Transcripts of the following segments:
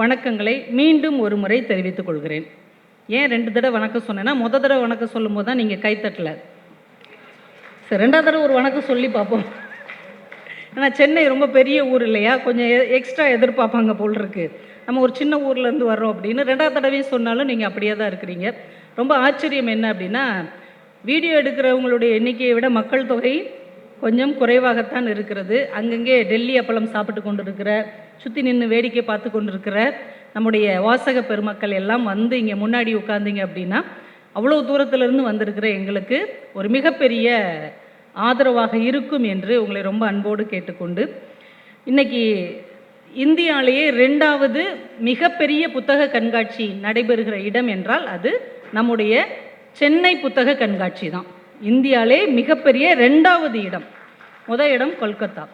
வணக்கங்களை மீண்டும் ஒரு முறை தெரிவித்துக் கொள்கிறேன். ஏன் ரெண்டு தடவை வணக்கம் சொன்னேன்னா முத தடவை வணக்கம் சொல்லும்போது தான் நீங்கள் கைத்தட்டல சரி ரெண்டாவது தடவை ஒரு வணக்கம் சொல்லி பார்ப்போம். ஏன்னா சென்னை ரொம்ப பெரிய ஊர் இல்லையா? கொஞ்சம் எக்ஸ்ட்ரா எதிர்பார்ப்பாங்க போல் இருக்கு. நம்ம ஒரு சின்ன ஊர்லேருந்து வர்றோம் அப்படின்னு ரெண்டாவது தடவையும் சொன்னாலும் நீங்கள் அப்படியே தான் இருக்கிறீங்க. ரொம்ப ஆச்சரியம் என்ன அப்படின்னா வீடியோ எடுக்கிறவங்களுடைய எண்ணிக்கையை விட மக்கள் தொகை கொஞ்சம் குறைவாகத்தான் இருக்கிறது. அங்கங்கே டெல்லி அப்பளம் சாப்பிட்டு கொண்டு இருக்கிற சுற்றி நின்று வேடிக்கை பார்த்து கொண்டுருக்கிற நம்முடைய வாசக பெருமக்கள் எல்லாம் வந்து இங்கே முன்னாடி உட்காந்தீங்க அப்படின்னா அவ்வளோ தூரத்திலிருந்து வந்திருக்கிற எங்களுக்கு ஒரு மிகப்பெரிய ஆதரவாக இருக்கும் என்று உங்களை ரொம்ப அன்போடு கேட்டுக்கொண்டு இன்னைக்கு இந்தியாவிலேயே ரெண்டாவது மிகப்பெரிய புத்தக கண்காட்சி நடைபெறுகிற இடம் என்றால் அது நம்முடைய சென்னை புத்தக கண்காட்சி தான். இந்தியாவிலே மிகப்பெரிய ரெண்டாவது இடம். முத இடம் கொல்கத்தா.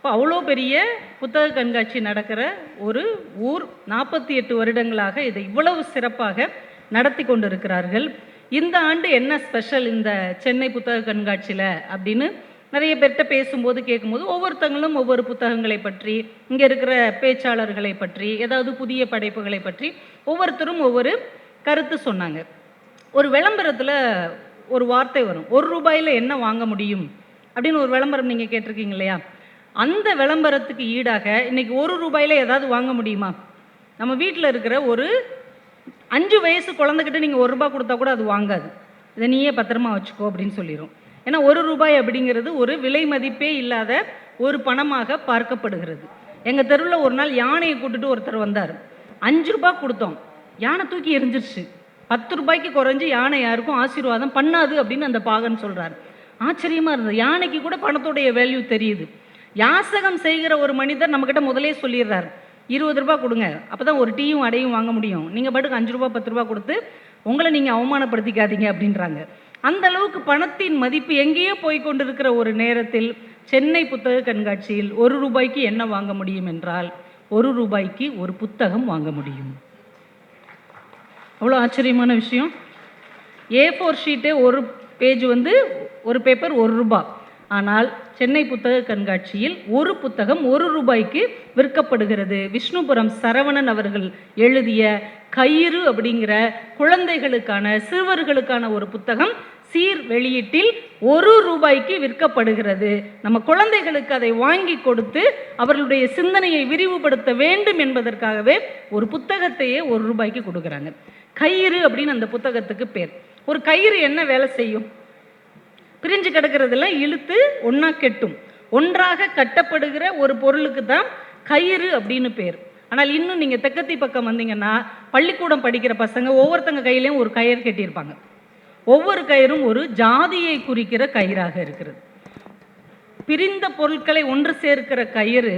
இப்போ அவ்வளோ பெரிய புத்தக கண்காட்சி நடக்கிற ஒரு ஊர் நாற்பத்தி எட்டு வருடங்களாக இதை இவ்வளவு சிறப்பாக நடத்தி கொண்டிருக்கிறார்கள். இந்த ஆண்டு என்ன ஸ்பெஷல் இந்த சென்னை புத்தக கண்காட்சியில் அப்படின்னு நிறைய பேர்கிட்ட பேசும்போது கேட்கும்போது ஒவ்வொருத்தங்களும் ஒவ்வொரு புத்தகங்களை பற்றி இங்கே இருக்கிற பேச்சாளர்களை பற்றி ஏதாவது புதிய படைப்புகளை பற்றி ஒவ்வொருத்தரும் ஒவ்வொரு கருத்து சொன்னாங்க. ஒரு விளம்பரத்தில் ஒரு வார்த்தை வரும். ஒரு ரூபாயில் என்ன வாங்க முடியும்? அப்படின்னு ஒரு விளம்பரம் நீங்கள் கேட்டிருக்கீங்க இல்லையா? அந்த விளம்பரத்துக்கு ஈடாக இன்றைக்கி ஒரு ரூபாயில் ஏதாவது வாங்க முடியுமா? நம்ம வீட்டில் இருக்கிற ஒரு அஞ்சு வயசு குழந்தைகிட்ட நீங்கள் ஒரு ரூபாய் கொடுத்தா கூட அது வாங்காது. இதை நீயே பத்திரமா வச்சுக்கோ அப்படின்னு சொல்லிடும் ஏன்னா ஒரு ரூபாய் அப்படிங்கிறது ஒரு விலை மதிப்பே இல்லாத ஒரு பணமாக பார்க்கப்படுகிறது. எங்கள் தெருவில் ஒரு நாள் யானையை கூட்டுட்டு ஒருத்தர் வந்தார். அஞ்சு ரூபாய் கொடுத்தோம். யானை தூக்கி எரிஞ்சிருச்சு. பத்து ரூபாய்க்கு குறைஞ்சு யானை யாருக்கும் ஆசீர்வாதம் பண்ணாது அப்படின்னு அந்த பாகன் சொல்கிறார் ஆச்சரியமாக இருந்தது. யானைக்கு கூட பணத்தோடைய வேல்யூ தெரியுது. யாசகம் செய்கிற ஒரு மனிதர் நம்மக்கிட்ட முதலே சொல்லிடுறார். இருபது ரூபா கொடுங்க. அப்பதான் ஒரு டீயும் அடையும் வாங்க முடியும். நீங்கள் பாட்டுக்கு அஞ்சு ரூபா பத்து ரூபா கொடுத்து உங்களை நீங்கள் அவமானப்படுத்திக்காதீங்க அப்படின்றாங்க. அந்த அளவுக்கு பணத்தின் மதிப்பு எங்கேயோ போய் கொண்டிருக்கிற ஒரு நேரத்தில் சென்னை புத்தக கண்காட்சியில் ஒரு ரூபாய்க்கு என்ன வாங்க முடியும் என்றால் ஒரு ரூபாய்க்கு ஒரு புத்தகம் வாங்க முடியும். அவ்வளோ ஆச்சரியமான விஷயம். ஏ ஃபோர் ஷீட்டு ஒரு பேஜ் வந்து ஒரு பேப்பர் ஒரு ரூபாய் ஆனால் சென்னை புத்தக கண்காட்சியில் ஒரு புத்தகம் ஒரு ரூபாய்க்கு விற்கப்படுகிறது. விஷ்ணுபுரம் சரவணன் அவர்கள் எழுதிய கயிறு அப்படிங்கிற குழந்தைகளுக்கான சிறுவர்களுக்கான ஒரு புத்தகம் சீர் வெளியீட்டில் ஒரு ரூபாய்க்கு விற்கப்படுகிறது. நம்ம குழந்தைகளுக்கு அதை வாங்கி கொடுத்து அவர்களுடைய சிந்தனையை விரிவுபடுத்த வேண்டும் என்பதற்காகவே ஒரு புத்தகத்தையே ஒரு ரூபாய்க்கு கொடுக்குறாங்க. கயிறு அப்படின்னு அந்த புத்தகத்துக்கு பேர். ஒரு கயிறு என்ன வேலை செய்யும்? பிரிஞ்சு கிடக்கிறதெல்லாம் இழுத்து ஒன்றா கெட்டும். ஒன்றாக கட்டப்படுகிற ஒரு பொருளுக்கு தான் கயிறு அப்படின்னு பேர். ஆனால் இன்னும் நீங்கள் தெக்கத்தி பக்கம் வந்தீங்கன்னா பள்ளிக்கூடம் படிக்கிற பசங்க ஒவ்வொருத்தங்க கையிலையும் ஒரு கயிறு கட்டியிருப்பாங்க. ஒவ்வொரு கயிறும் ஒரு ஜாதியை குறிக்கிற கயிறாக இருக்கிறது. பிரிந்த பொருட்களை ஒன்று சேர்க்கிற கயிறு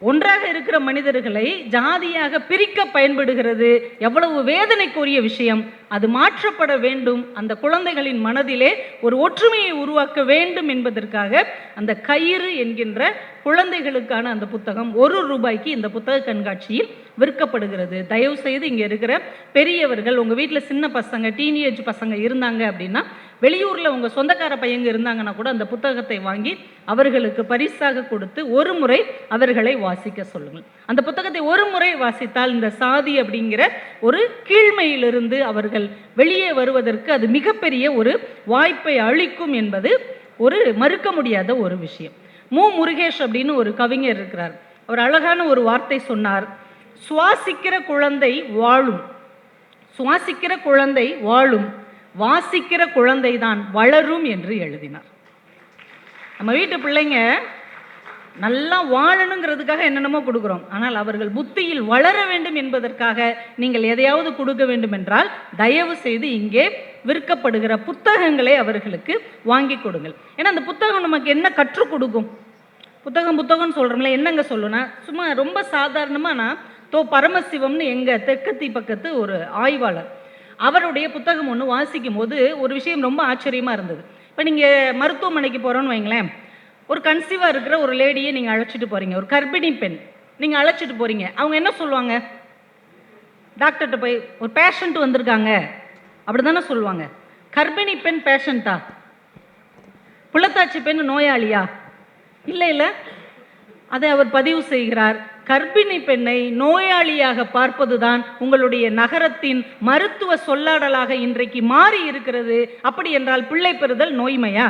ஒன்றாக இருக்கிற மனிதர்களை ஜாதியாக பிரிக்க பயன்படுகிறது. எவ்வளவு வேதனைக்குரிய விஷயம். அது மாற்றப்பட வேண்டும். அந்த குழந்தைகளின் மனதிலே ஒரு ஒற்றுமையை உருவாக்க வேண்டும் என்பதற்காக அந்த கயிறு என்கின்ற குழந்தைகளுக்கான அந்த புத்தகம் ஒரு ரூபாய்க்கு இந்த புத்தக கண்காட்சியில் விற்கப்படுகிறது. தயவு செய்து இங்கே இருக்கிற பெரியவர்கள் உங்கள் வீட்டில் சின்ன பசங்க டீனேஜ் பசங்க இருந்தாங்க அப்படின்னா வெளியூரில் உங்கள் சொந்தக்கார பையங்க இருந்தாங்கன்னா கூட அந்த புத்தகத்தை வாங்கி அவர்களுக்கு பரிசாக கொடுத்து ஒரு முறை அவர்களை வாசிக்க சொல்லுங்கள். அந்த புத்தகத்தை ஒரு முறை வாசித்தால் இந்த சாதி அப்படிங்கிற ஒரு கீழ்மையிலிருந்து அவர்கள் வெளியே வருவதற்கு அது மிகப்பெரிய ஒரு வாய்ப்பை அளிக்கும் என்பது ஒரு மறுக்க முடியாத ஒரு விஷயம். மு. முருகேஷ் அப்படின்னு ஒரு கவிஞர் இருக்கிறார். அவர் அழகான ஒரு வார்த்தை சொன்னார். சுவாசிக்கிற குழந்தை வாழும். சுவாசிக்கிற குழந்தை வாழும். வாசிக்கிற குழந்தை தான் வளரும் என்று எழுதினார். நம்ம வீட்டு பிள்ளைங்க நல்லா வாழணுங்கிறதுக்காக என்னென்னமோ கொடுக்குறோம். ஆனால் அவர்கள் புத்தியில் வளர வேண்டும் என்பதற்காக நீங்கள் எதையாவது கொடுக்க வேண்டும் என்றால் தயவு செய்து இங்கே விற்கப்படுகிற புத்தகங்களை அவர்களுக்கு வாங்கி கொடுங்கள். ஏன்னா அந்த புத்தகம் நமக்கு என்ன கற்றுக் கொடுக்கும்? புத்தகம் புத்தகம்னு சொல்கிறோம்ல என்னங்க சொல்லுனா சும்மா ரொம்ப சாதாரணமாக நான் தோ பரமசிவம்னு எங்கள் தெற்கத்தி பக்கத்து ஒரு ஆய்வாளர் அவருடைய புத்தகம் ஒன்று வாசிக்கும் போது ஒரு விஷயம் ரொம்ப ஆச்சரியமாக இருந்தது. இப்போ நீங்கள் மருத்துவமனைக்கு போகிறோன்னு வைங்களேன். ஒரு கன்சீவாக இருக்கிற ஒரு லேடியை நீங்கள் அழைச்சிட்டு போகிறீங்க ஒரு கர்ப்பிணி பெண் நீங்கள் அழைச்சிட்டு போகிறீங்க அவங்க என்ன சொல்லுவாங்க? டாக்டர்கிட்ட போய் ஒரு பேஷண்ட் வந்திருக்காங்க. அப்படி தானே சொல்லுவாங்க. கர்ப்பிணி பெண் பேஷண்ட்டா புள்ளத்தாச்சி பெண் நோயாளியா? இல்லை இல்லை. அதை அவர் பதிவு செய்கிறார். கர்ப்பிணி பெண்ணை நோயாளியாக பார்ப்பதுதான் உங்களுடைய நகரத்தின் மருத்துவ சொல்லாடலாக இன்றைக்கு மாறி இருக்கிறது. அப்படி என்றால் பிள்ளை பெறுதல் நோய்மையா?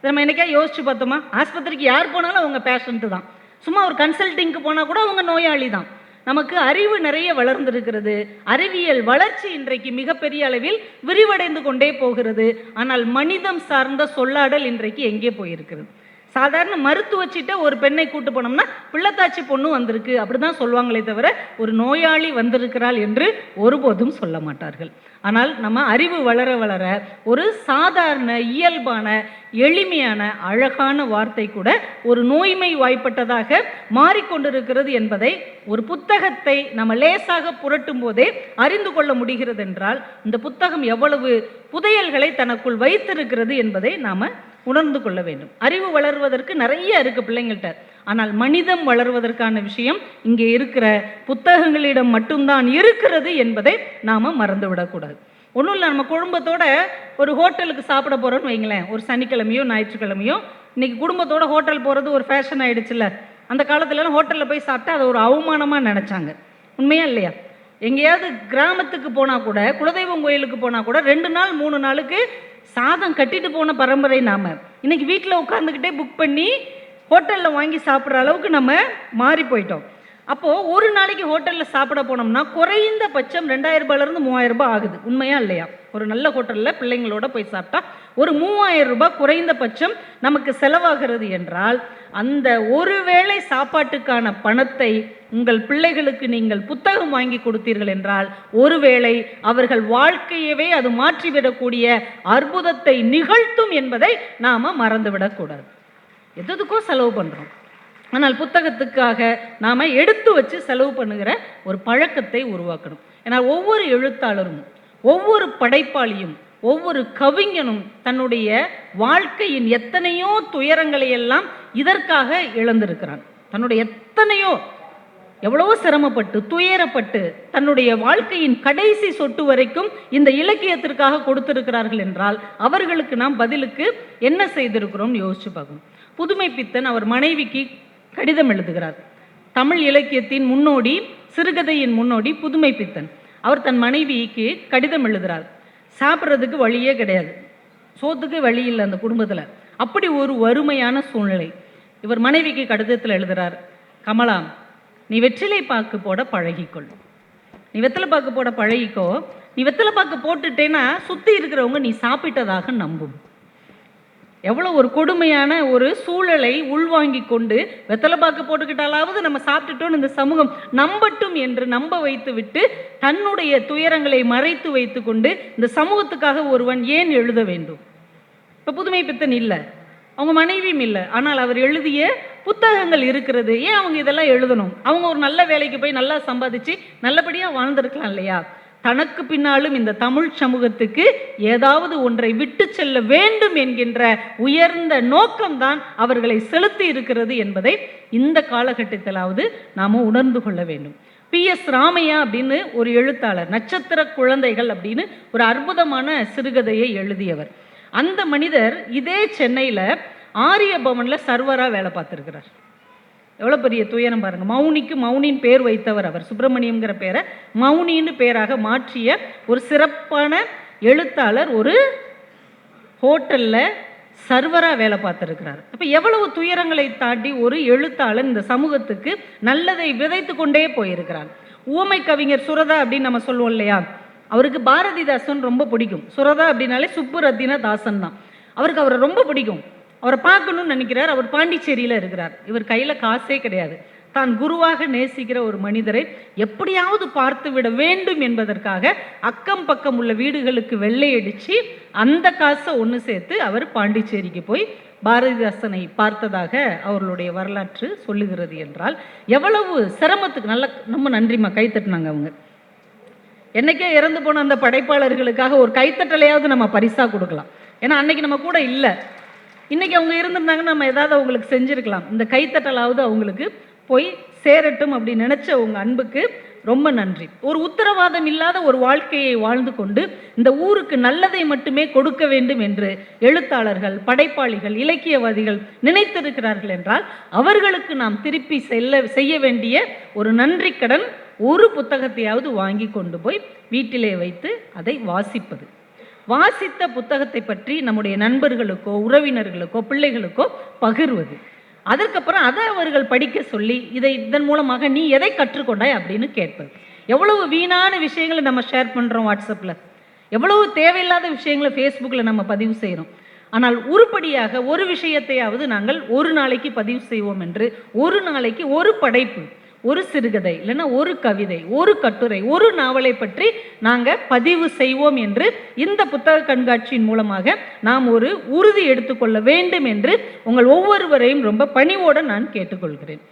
நம்ம என்னைக்கா யோசிச்சு பார்த்தோமா? ஆஸ்பத்திரிக்கு யார் போனாலும் அவங்க பேஷண்ட்டு தான். சும்மா ஒரு கன்சல்டிங்க்கு போனால் கூட அவங்க நோயாளி தான். நமக்கு அறிவு நிறைய வளர்ந்திருக்கிறது. அறிவியல் வளர்ச்சி இன்றைக்கு மிகப்பெரிய அளவில் விரிவடைந்து கொண்டே போகிறது. ஆனால் மனிதம் சார்ந்த சொல்லாடல் இன்றைக்கு எங்கே போயிருக்கிறது? சாதாரண மருத்துவச்சிட்ட ஒரு பெண்ணை கூட்டு போனோம்னா பிள்ளைத்தாச்சி பொண்ணு வந்திருக்கு. அப்படிதான் சொல்லுவாங்களே தவிர ஒரு நோயாளி வந்திருக்கிறாள் என்று ஒருபோதும் சொல்ல மாட்டார்கள். ஆனால் நம்ம அறிவு வளர வளர ஒரு சாதாரண இயல்பான எளிமையான அழகான வார்த்தை கூட ஒரு நோய்மை வாய்ப்பட்டதாக மாறிக்கொண்டிருக்கிறது என்பதை ஒரு புத்தகத்தை நம்ம லேசாக புரட்டும் போதே அறிந்து கொள்ள முடிகிறது என்றால் இந்த புத்தகம் எவ்வளவு புதையல்களை தனக்குள் வைத்திருக்கிறது என்பதை நாம் உணர்ந்து கொள்ள வேண்டும். அறிவு வளர்வதற்கு நிறைய இருக்குது பிள்ளைங்கள்ட்ட. ஆனால் மனிதம் வளர்வதற்கான விஷயம் இங்கே இருக்கிற புத்தகங்களிடம் மட்டும்தான் இருக்கிறது என்பதை நாம் மறந்துவிடக்கூடாது ஒன்றும் இல்லை நம்ம குடும்பத்தோட ஒரு ஹோட்டலுக்கு சாப்பிட போகிறோன்னு வைங்களேன். ஒரு சனிக்கிழமையோ ஞாயிற்றுக்கிழமையோ இன்றைக்கி குடும்பத்தோட ஹோட்டல் போகிறது ஒரு ஃபேஷன் ஆயிடுச்சுல்ல. அந்த காலத்துலலாம் ஹோட்டலில் போய் சாப்பிட்டா அது ஒரு அவமானமாக நினச்சாங்க. உண்மையா இல்லையா? எங்கேயாவது கிராமத்துக்கு போனால் கூட குலதெய்வம் கோயிலுக்கு போனால் கூட ரெண்டு நாள் மூணு நாளுக்கு சாதம் கட்டிட்டு போன பரம்பரை நாம. இன்னைக்கு வீட்டில் உட்காந்துக்கிட்டே புக் பண்ணி ஹோட்டலில் வாங்கி சாப்பிட்ற அளவுக்கு நம்ம மாறி போயிட்டோம். அப்போது ஒரு நாளைக்கு ஹோட்டலில் சாப்பிட போனோம்னா குறைந்த பட்சம் ரெண்டாயிரம் ரூபாயிலேருந்து மூவாயிரம் ரூபாய் ஆகுது. உண்மையா இல்லையா? ஒரு நல்ல ஹோட்டலில் பிள்ளைங்களோட போய் சாப்பிட்டா ஒரு மூவாயிரம் ரூபாய் குறைந்த பட்சம் நமக்கு செலவாகிறது என்றால் அந்த ஒரு வேளை சாப்பாட்டுக்கான பணத்தை உங்கள் பிள்ளைகளுக்கு நீங்கள் புத்தகம் வாங்கி கொடுத்தீர்கள் என்றால் ஒருவேளை அவர்கள் வாழ்க்கையவே அது மாற்றிவிடக்கூடிய அற்புதத்தை நிகழ்த்தும் என்பதை நாம் மறந்துவிடக்கூடாது எதுக்கோ செலவு பண்ணுறோம் ஆனால் புத்தகத்துக்காக நாம் எடுத்து வச்சு செலவு பண்ணுகிற ஒரு பழக்கத்தை உருவாக்கணும். ஏன்னா ஒவ்வொரு எழுத்தாளரும் ஒவ்வொரு படைப்பாளியும் ஒவ்வொரு கவிஞனும் தன்னுடைய வாழ்க்கையின் எத்தனையோ துயரங்களை எல்லாம் இதற்காக இழந்திருக்கிறான். தன்னுடைய எத்தனையோ எவ்வளவோ சிரமப்பட்டு துயரப்பட்டு தன்னுடைய வாழ்க்கையின் கடைசி சொட்டு வரைக்கும் இந்த இலக்கியத்திற்காக கொடுத்திருக்கிறார்கள் என்றால் அவர்களுக்கு நாம் பதிலுக்கு என்ன செய்திருக்கிறோம்னு யோசிச்சு பார்க்கணும். புதுமை பித்தன் அவர் மனைவிக்கு கடிதம் எழுதுகிறார். தமிழ் இலக்கியத்தின் முன்னோடி சிறுகதையின் முன்னோடி புதுமை பித்தன். அவர் தன் மனைவிக்கு கடிதம் எழுதுகிறார். சாப்பிட்றதுக்கு வழியே கிடையாது. சோத்துக்கு வழி இல்லை அந்த குடும்பத்தில். அப்படி ஒரு வறுமையான சூழ்நிலை. இவர் மனைவிக்கு கடிதத்தில் எழுதுகிறார் கமலா நீ வெற்றிலை பாக்கு போட பழகிக்கொள். நீ வெத்தலை பாக்கு போட பழகிக்கோ. நீ வெத்தலை பாக்கு போட்டுட்டேன்னா சுற்றி இருக்கிறவங்க நீ சாப்பிட்டதாக நம்பும். எவ்வளோ ஒரு கொடுமையான ஒரு சூழலை உள்வாங்கி கொண்டு வெத்தலை பாக்கு போட்டுக்கிட்டாலாவது நம்ம சாப்பிட்டுட்டோன்னு இந்த சமூகம் நம்பட்டும் என்று நம்ப வைத்து விட்டு தன்னுடைய துயரங்களை மறைத்து வைத்து கொண்டு இந்த சமூகத்துக்காக ஒருவன் ஏன் எழுத வேண்டும்? இப்போ புதுமை பித்தன் இல்லை. அவங்க மனைவியும் இல்லை. ஆனால் அவர் எழுதிய புத்தகங்கள் இருக்கிறது. ஏன் அவங்க இதெல்லாம் எழுதணும்? அவங்க ஒரு நல்ல வேலைக்கு போய் நல்லா சம்பாதிச்சு நல்லபடியாக வாழ்ந்திருக்கலாம் இல்லையா? தனக்கு பின்னாலும் இந்த தமிழ் சமூகத்துக்கு ஏதாவது ஒன்றை விட்டு செல்ல வேண்டும் என்கின்ற உயர்ந்த நோக்கம்தான் அவர்களை செலுத்தி இருக்கிறது என்பதை இந்த காலகட்டத்திலாவது நாம் உணர்ந்து கொள்ள வேண்டும். பி. எஸ். ராமையா அப்படின்னு ஒரு எழுத்தாளர் நட்சத்திர குழந்தைகள் அப்படின்னு ஒரு அற்புதமான சிறுகதையை எழுதியவர். அந்த மனிதர் இதே சென்னையில் ஆரிய பவனில் சர்வராக வேலை பார்த்துருக்கிறார். எவ்வளோ பெரிய துயரம் பாருங்கள் மௌனிக்கு மௌனின் பேர் வைத்தவர் அவர். சுப்பிரமணியம்ங்கிற பேரை மௌனின்னு பேராக மாற்றிய ஒரு சிறப்பான எழுத்தாளர் ஒரு ஹோட்டலில் சர்வராக வேலை பார்த்துருக்கிறார். அப்போ எவ்வளவு துயரங்களை தாண்டி ஒரு எழுத்தாளர் இந்த சமூகத்துக்கு நல்லதை விதைத்து கொண்டே போயிருக்கிறார் ஊமை கவிஞர் சுரதா அப்படின்னு நம்ம சொல்லுவோம் இல்லையா? அவருக்கு பாரதிதாசன் ரொம்ப பிடிக்கும். சுரதா அப்படின்னாலே சுப்புரத்தின தாசன் தான். அவருக்கு அவரை ரொம்ப பிடிக்கும். அவரை பார்க்கணும்னு நினைக்கிறார். அவர் பாண்டிச்சேரியில் இருக்கிறார். இவர் கையில் காசே கிடையாது. தான் குருவாக நேசிக்கிற ஒரு மனிதரை எப்படியாவது பார்த்து விட வேண்டும் என்பதற்காக அக்கம் பக்கம் உள்ள வீடுகளுக்கு வெள்ளையடிச்சு அந்த காசை ஒன்று சேர்த்து அவர் பாண்டிச்சேரிக்கு போய் பாரதிதாசனை பார்த்ததாக அவர்களுடைய வரலாற்று சொல்லுகிறது என்றால் எவ்வளவு சிரமத்துக்கு நல்ல ரொம்ப நன்றிம்மா கைத்தட்டினாங்க அவங்க. என்னைக்கே இறந்து போன அந்த படைப்பாளர்களுக்காக ஒரு கைத்தட்டலையாவது நம்ம பரிசா கொடுக்கலாம். ஏன்னா அன்னைக்கு நம்ம கூட இல்லை. இன்னைக்கு அவங்க இருந்திருந்தாங்கன்னா நம்ம ஏதாவது அவங்களுக்கு செஞ்சுருக்கலாம். இந்த கைத்தட்டலாவது அவங்களுக்கு போய் சேரட்டும் அப்படி நினைச்ச உங்க அன்புக்கு ரொம்ப நன்றி. ஒரு உத்தரவாதம் இல்லாத ஒரு வாழ்க்கையை வாழ்ந்து கொண்டு இந்த ஊருக்கு நல்லதை மட்டுமே கொடுக்க வேண்டும் என்று எழுத்தாளர்கள் படைப்பாளிகள் இலக்கியவாதிகள் நினைத்திருக்கிறார்கள் என்றால் அவர்களுக்கு நாம் திருப்பி செல்ல செய்ய வேண்டிய ஒரு நன்றி கடன் ஒரு புத்தகத்தையாவது வாங்கி கொண்டு போய் வீட்டிலே வைத்து அதை வாசிப்பது. வாசித்த புத்தகத்தை பற்றி நம்முடைய நண்பர்களுக்கோ உறவினர்களுக்கோ பிள்ளைகளுக்கோ பகிர்வது. அதற்கப்புறம் அதை அவர்கள் படிக்க சொல்லி இதை இதன் மூலமாக நீ எதை கற்றுக்கொண்டாய் அப்படின்னு கேட்பது. எவ்வளவு வீணான விஷயங்களை நம்ம ஷேர் பண்ணுறோம் வாட்ஸ்அப்பில் எவ்வளவு தேவையில்லாத விஷயங்களை ஃபேஸ்புக்கில் நம்ம பதிவு செய்கிறோம் ஆனால் உருப்படியாக ஒரு விஷயத்தையாவது நாங்கள் ஒரு நாளைக்கு பதிவு செய்வோம் என்று ஒரு நாளைக்கு ஒரு படைப்பு ஒரு சிறுகதை இல்லைன்னா ஒரு கவிதை ஒரு கட்டுரை ஒரு நாவலை பற்றி நாங்கள் பதிவு செய்வோம் என்று இந்த புத்தக கண்காட்சியின் மூலமாக நாம் ஒரு உறுதி எடுத்துக்கொள்ள வேண்டும் என்று உங்கள் ஒவ்வொருவரையும் ரொம்ப பணிவோடு நான் கேட்டுக்கொள்கிறேன்.